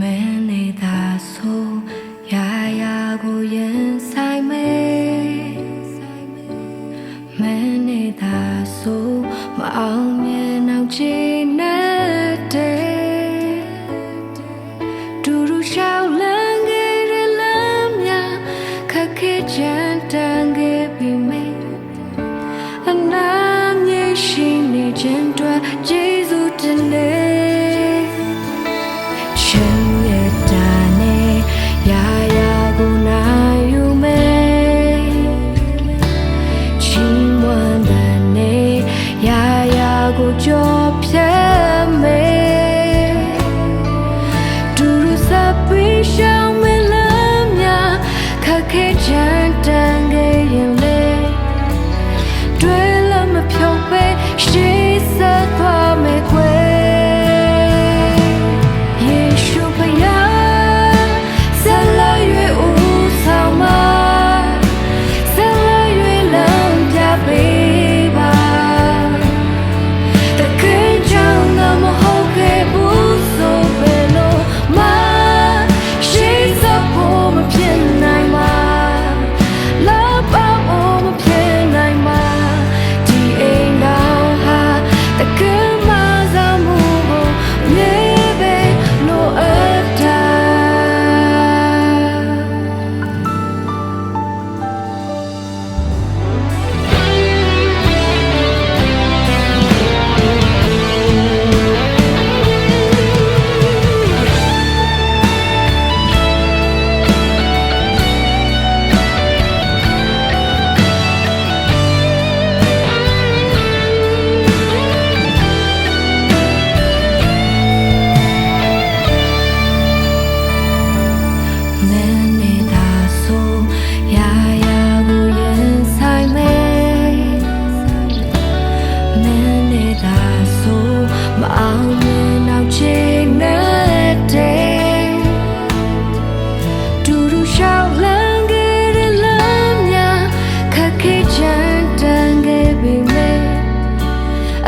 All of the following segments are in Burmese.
မှန်နေတာဆိုရာရာကိုရင်ဆိုင်မဲမှန်နေတာဆိုမအောင်မြင်အောင်ချီနေတဲ့ဒူရူရှောက်လန်းခဲ့တဲ့လမ်းများခက်ခဲချမ်းတန်ခဲ့ပြီမေအနာမြေရှိနေခြင်းတွင်ယေရှုတင်နေ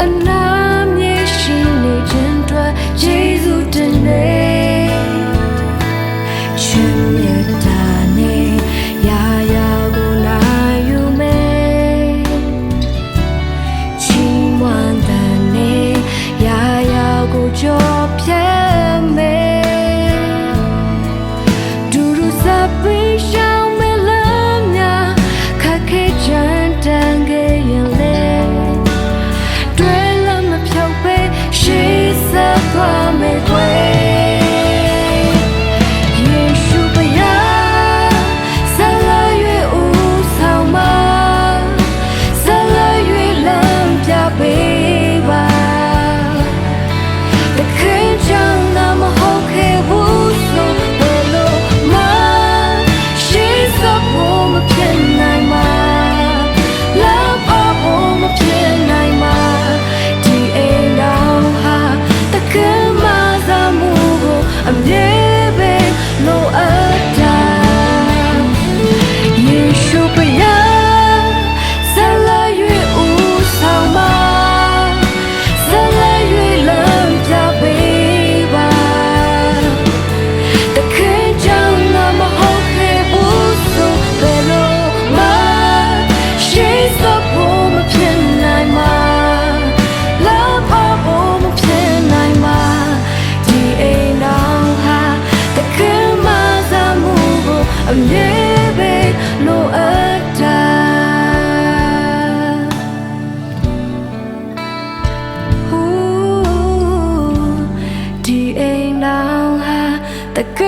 အနာမြေရှိနေခြင်းတွေယေရှုတင်နေချမ်းမြတ်တာနေ အမြဲပဲလိုအပ်တာဟူဒီအိမ်လောင်ဟာတက